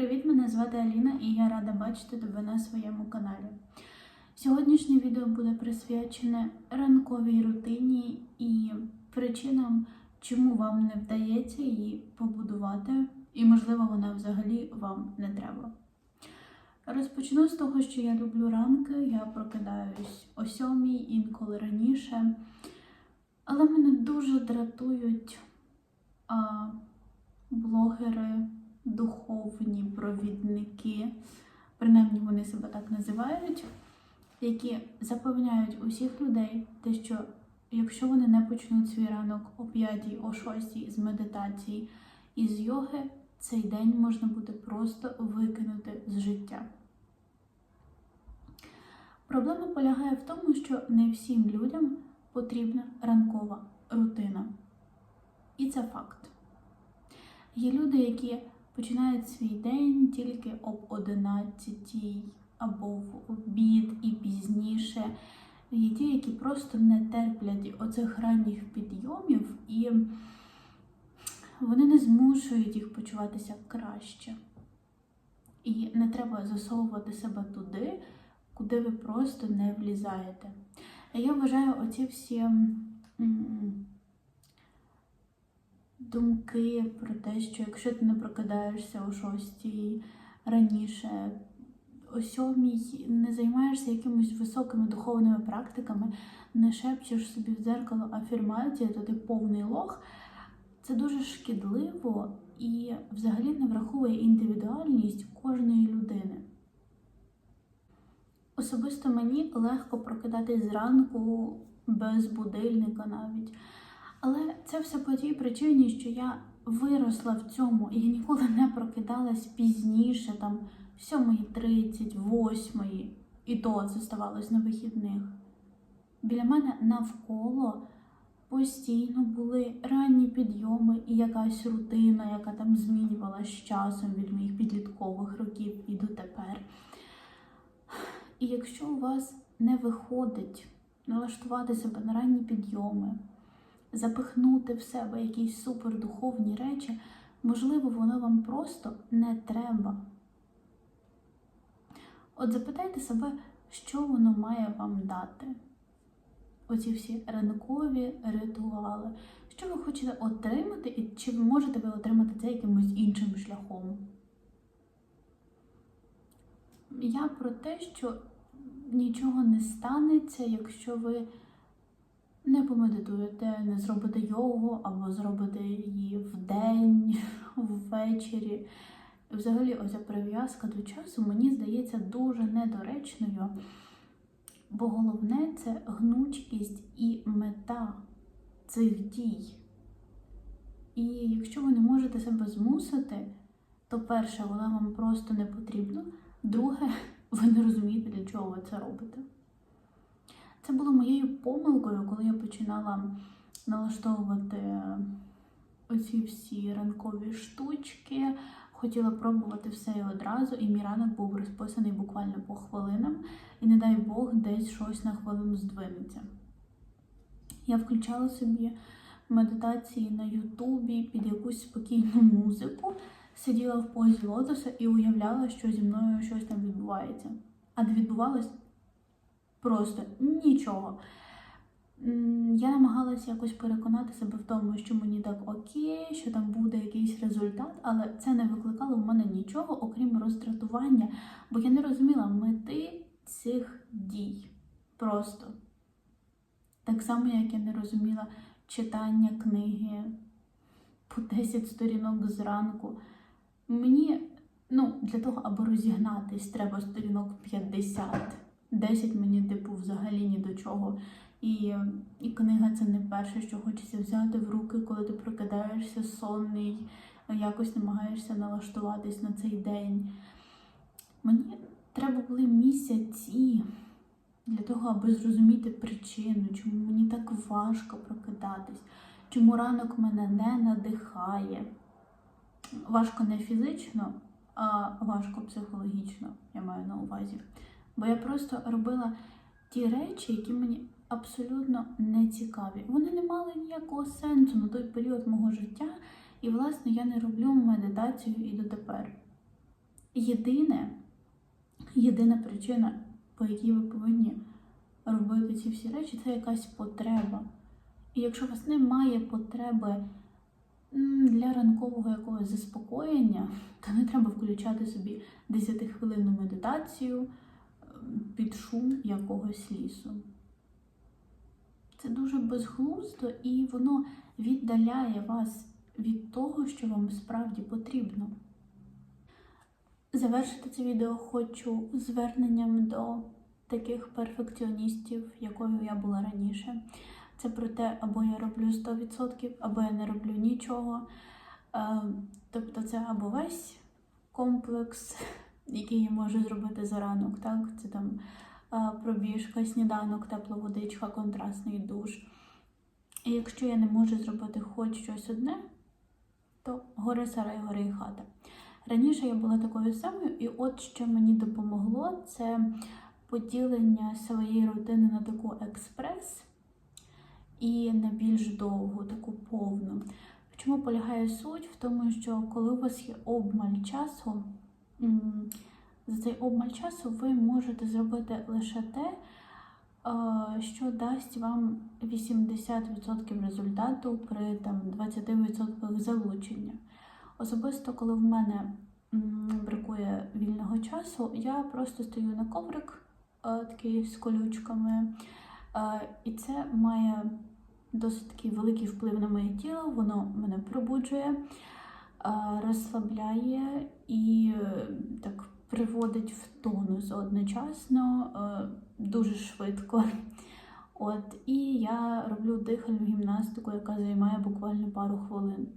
привіт! Мене звати Аліна і я рада бачити тебе на своєму каналі. Сьогоднішнє відео буде присвячене ранковій рутині і причинам, чому вам не вдається її побудувати, і, можливо, вона взагалі вам не треба. Розпочну з того, що я люблю ранки, я прокидаюсь о сьомій, інколи раніше. Але мене дуже дратують а, блогери, духовні провідники, принаймні вони себе так називають, які запевняють усіх людей, те, що якщо вони не почнуть свій ранок о 5, о 6 з медитації і з йоги, цей день можна буде просто викинути з життя. Проблема полягає в тому, що не всім людям потрібна ранкова рутина. І це факт. Є люди, які починають свій день тільки об 11 або в обід і пізніше. Є ті, які просто не терплять оцих ранніх підйомів, і вони не змушують їх почуватися краще. І не треба засовувати себе туди, куди ви просто не влізаєте. Я вважаю оці всі думки про те, що якщо ти не прокидаєшся о шостій раніше, о сьомій не займаєшся якимись високими духовними практиками, не шепчеш собі в дзеркало афірмації, то ти повний лох. Це дуже шкідливо і взагалі не враховує індивідуальність кожної людини. Особисто мені легко прокидатись зранку без будильника навіть. Але це все по тій причині, що я виросла в цьому, і я ніколи не прокидалась пізніше, там 7.30, 8, і то це ставалось на вихідних. Біля мене навколо постійно були ранні підйоми і якась рутина, яка там змінювалася з часом від моїх підліткових років і до тепер. І якщо у вас не виходить налаштувати себе на ранні підйоми, запихнути в себе якісь супердуховні речі, можливо, воно вам просто не треба. От запитайте себе, що воно має вам дати. Оці всі ранкові ритуали. Що ви хочете отримати, і чи ви можете ви отримати це якимось іншим шляхом? Я про те, що нічого не станеться, якщо ви не помедитуєте, не зробите йогу або зробите її вдень, ввечері. Взагалі, оця прив'язка до часу, мені здається, дуже недоречною, бо головне це гнучкість і мета цих дій. І якщо ви не можете себе змусити, то перше, вона вам просто не потрібна. Друге, ви не розумієте, для чого ви це робите. Це було моєю помилкою, коли я починала налаштовувати оці всі ранкові штучки. Хотіла пробувати все і одразу, і мій ранок був розписаний буквально по хвилинам, і не дай Бог, десь щось на хвилину здвинеться. Я включала собі медитації на Ютубі під якусь спокійну музику, сиділа в позі лотоса і уявляла, що зі мною щось там відбувається. А відбувалось просто нічого. Я намагалася якось переконати себе в тому, що мені так окей, що там буде якийсь результат, але це не викликало в мене нічого, окрім роздратування, бо я не розуміла мети цих дій. Просто. Так само, як я не розуміла читання книги по 10 сторінок зранку. Мені, ну, для того, аби розігнатись, треба сторінок 50. 10 мені, типу, взагалі ні до чого. І, і книга це не перше, що хочеться взяти в руки, коли ти прокидаєшся сонний, якось намагаєшся налаштуватись на цей день. Мені треба були місяці для того, аби зрозуміти причину, чому мені так важко прокидатись, чому ранок мене не надихає. Важко не фізично, а важко психологічно, я маю на увазі. Бо я просто робила ті речі, які мені абсолютно не цікаві. Вони не мали ніякого сенсу на той період мого життя, і, власне, я не роблю медитацію і дотепер. єдине, єдина причина, по якій ви повинні робити ці всі речі, це якась потреба. І якщо у вас немає потреби для ранкового якогось заспокоєння, то не треба включати собі 10-хвилинну медитацію під шум якогось лісу. Це дуже безглуздо і воно віддаляє вас від того, що вам справді потрібно. Завершити це відео хочу зверненням до таких перфекціоністів, якою я була раніше. Це про те, або я роблю 100%, або я не роблю нічого. Е, Тобто це або весь комплекс, який я можу зробити за ранок, так? Це там пробіжка, сніданок, тепла водичка, контрастний душ. І якщо я не можу зробити хоч щось одне, то гори сарай, гори і хата. Раніше я була такою самою, і от що мені допомогло, це поділення своєї рутини на таку експрес і на більш довгу, таку повну. Чому полягає суть? В тому, що коли у вас є обмаль часу, за цей обмаль часу ви можете зробити лише те, е, що дасть вам 80% результату при там, 20% залучення. Особисто, коли в мене бракує вільного часу, я просто стою на коврик е, такий з колючками, е, і це має досить такий великий вплив на моє тіло. Воно мене пробуджує, розслабляє і е, так приводить в тонус одночасно е, дуже швидко. От, і я роблю дихальну гімнастику, яка займає буквально пару хвилин.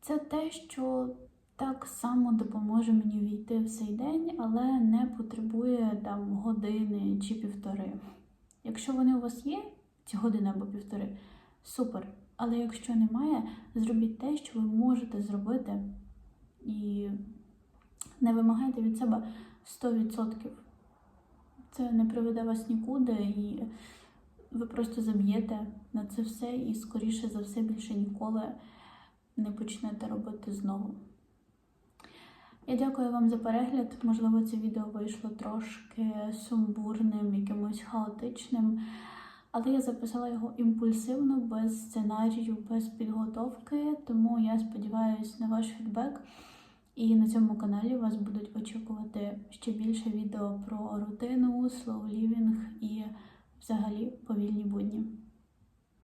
Це те, що так само допоможе мені війти в цей день, але не потребує там години чи півтори. Якщо вони у вас є, ці години або півтори, супер. Але якщо немає, зробіть те, що ви можете зробити, і не вимагайте від себе 100%. Це не приведе вас нікуди, і ви просто заб'єте на це все, і скоріше за все більше ніколи не почнете робити знову. Я дякую вам за перегляд. Можливо, це відео вийшло трошки сумбурним, якимось хаотичним, але я записала його імпульсивно, без сценарію, без підготовки. Тому я сподіваюся на ваш фідбек. І на цьому каналі вас будуть очікувати ще більше відео про рутину, slow лівінг і взагалі повільні будні.